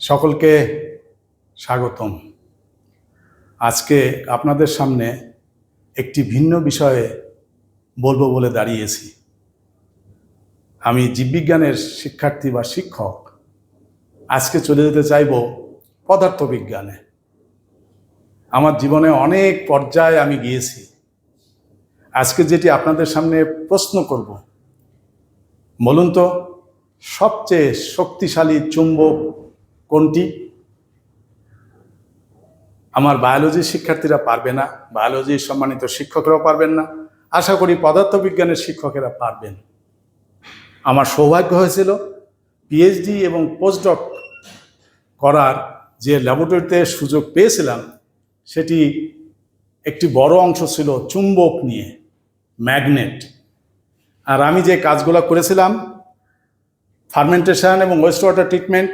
সকলকে স্বাগতম। আজকে আপনাদের সামনে একটি ভিন্ন বিষয়ে বলব বলে দাঁড়িয়েছি। আমি জীববিজ্ঞানের শিক্ষার্থী বা শিক্ষক। আজকে চলে যেতে চাইব পদার্থবিজ্ঞানে। আমার জীবনে অনেক পর্যায়ে আমি গিয়েছি। আজকে যেটি আপনাদের সামনে প্রশ্ন করব, বলুন তো, সবচেয়ে শক্তিশালী চুম্বক আমার বায়োলজির শিক্ষার্থীরা পারবে না বায়োলজি সম্মানিত শিক্ষকরাও পারবেন না। আশা করি পদার্থবিজ্ঞানের শিক্ষকেরা পারবেন। আমার সৌভাগ্য হয়েছিল পিএইচডি এবং পোস্টডক করার যে ল্যাবরেটরিতে সুযোগ পেয়েছিলাম, সেটি একটি বড় অংশ ছিল চুম্বক নিয়ে ম্যাগনেট আর আমি যে কাজগুলো করেছিলাম ফার্মেন্টেশন এবং ওয়েস্ট ওয়াটার ট্রিটমেন্ট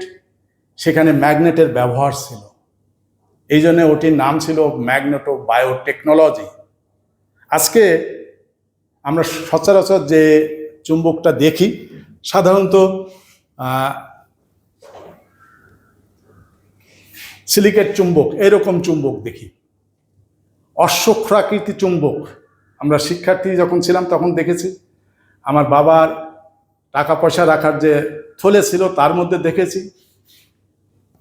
সেখানে ম্যাগনেটের ব্যবহার ছিল। এই জন্য ওটির নাম ছিল ম্যাগনেটো বায়োটেকনোলজি আজকে আমরা সচরাচর যে চুম্বকটা দেখি, সাধারণত সিলিকেট চুম্বক, এরকম চুম্বক দেখি। অশ্বক্ষরাকৃতি চুম্বক। আমরা শিক্ষার্থী যখন ছিলাম তখন দেখেছি, আমার বাবার টাকা পয়সা রাখার যে থলে ছিল তার মধ্যে দেখেছি।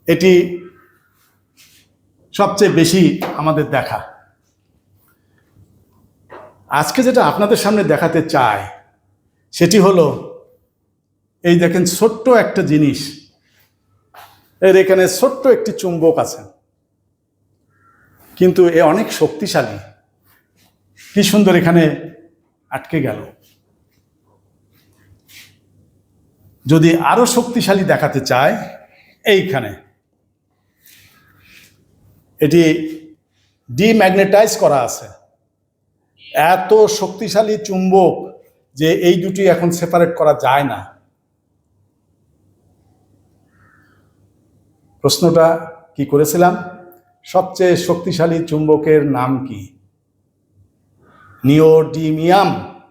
এটি সবচেয়ে বেশি আমাদের দেখা। আজকে যেটা আপনাদের সামনে দেখাতে চাই, সেটি হলো, এই দেখেন ছোট্ট একটা জিনিস। এর এখানে ছোট্ট একটি চুম্বক আছে। কিন্তু এ অনেক শক্তিশালী। কি সুন্দর এখানে আটকে গেল। যদি আরও শক্তিশালী দেখাতে চায় এইখানে। এটি ডিম্যাগনেটাইজ করা আছে। এত শক্তিশালী চুম্বক যে এই দুটি এখন সেপারেট করা যায় না। প্রশ্নটা কি করেছিলাম? সবচেয়ে শক্তিশালী চুম্বকের নাম কি? নিওডিমিয়াম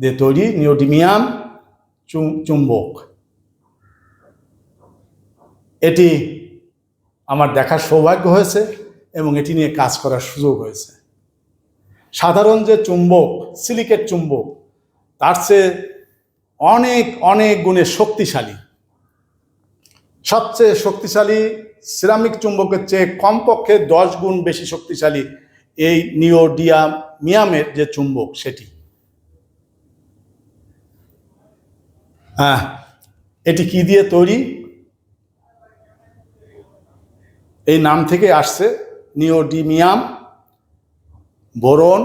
দিয়ে তৈরি নিওডিমিয়াম চুম- চুম্বক। এটি আমার দেখার সৌভাগ্য হয়েছে এবং এটি নিয়ে কাজ করার সুযোগ হয়েছে। সাধারণ যে চুম্বক, সিলিকেট চুম্বক, তার চেয়ে অনেক অনেক গুণে শক্তিশালী। সবচেয়ে শক্তিশালী সিরামিক চুম্বকের চেয়ে কমপক্ষে দশ গুণ বেশি শক্তিশালী এই নিওডিয়াম মিয়ামের যে চুম্বক সেটি। হ্যাঁ এটি কি দিয়ে তৈরি? এই নাম থেকে আসছে নিওডিমিয়াম, বোরন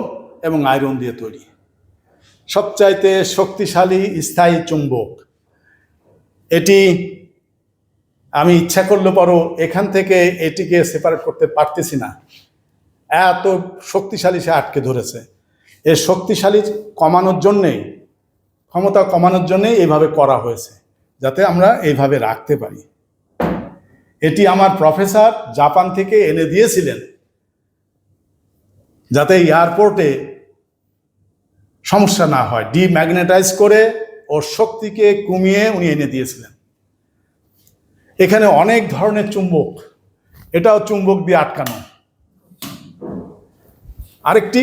এবং আয়রন দিয়ে তৈরি। সবচাইতে শক্তিশালী স্থায়ী চুম্বক। এটি আমি ইচ্ছা করলে পরও এখান থেকে এটিকে সেপারেট করতে পারতেছি না। এত শক্তিশালী সে আটকে ধরেছে। এর শক্তিশালী কমানোর জন্যেই, ক্ষমতা কমানোর জন্যেই এইভাবে করা হয়েছে, যাতে আমরা এইভাবে রাখতে পারি। এটি আমার প্রফেসর জাপান থেকে এনে দিয়েছিলেন যাতে এয়ারপোর্টে সমস্যা না হয়, ডিম্যাগনেটাইজ করে ওর শক্তিকে কমিয়ে উনি এনে দিয়েছিলেন। এখানে অনেক ধরনের চুম্বক, এটাও চুম্বক দিয়ে আটকানো। আরেকটি,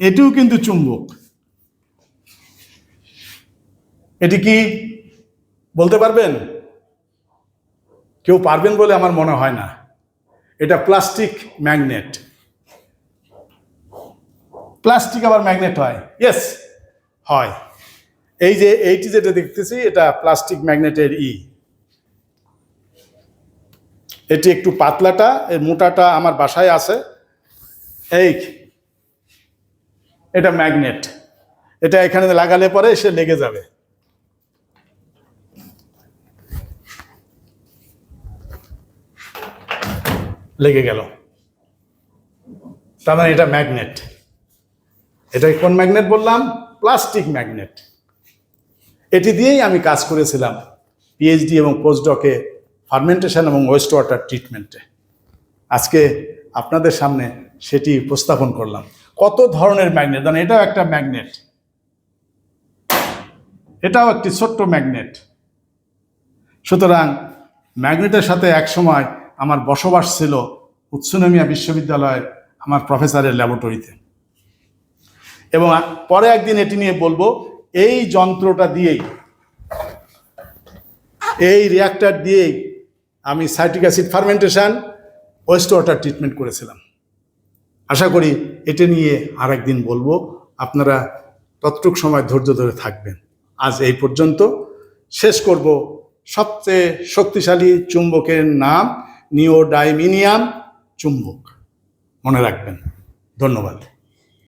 এটিও কিন্তু চুম্বক। এটি কি বলতে পারবেন? কেউ পারবেন বলে আমার মনে হয় না। এটা প্লাস্টিক ম্যাগনেট। প্লাস্টিক আবার ম্যাগনেট হয়। ইয়েস হয়। এই যে এইটি যেটা দেখতেছি, এটা প্লাস্টিক ম্যাগনেটের ই। এটি একটু পাতলাটা এর মোটাটা আমার বাসায় আছে। এই, এটা ম্যাগনেট। এটা এখানে লাগালে পরে সে লেগে যাবে। লেগে গেল। তার মানে এটা ম্যাগনেট। এটা কোন ম্যাগনেট বললাম? Plastic magnet. এটি দিয়েই আমি কাজ করেছিলাম পিএইচডি এবং পোস্টডকে ফার্মেন্টেশন এবং ওয়েস্ট ওয়াটার ট্রিটমেন্টে আজকে আপনাদের সামনে সেটি উপস্থাপন করলাম। কত ধরনের ম্যাগনেট? মানে এটাও একটা ম্যাগনেট। এটাও একটি ছোট্ট ম্যাগনেট। সুতরাং ম্যাগনেটের সাথে একসময় আমার বসবাস ছিল উৎসুনমিয়া বিশ্ববিদ্যালয়ের আমার প্রফেসরের ল্যাবরেটরিতে। এবং পরে একদিন এটি নিয়ে বলব, এই যন্ত্রটা দিয়েই, এই রিয়াক্টার দিয়েই আমি citric acid fermentation waste water treatment করেছিলাম। আশা করি এটা নিয়ে আর একদিন বলব, আপনারা ততটুক সময় ধৈর্য ধরে থাকবেন। আজ এই পর্যন্ত শেষ করব। সবচেয়ে শক্তিশালী চুম্বকের নাম নিওডাইমিনিয়াম চুম্বক। মনে রাখবেন। ধন্যবাদ।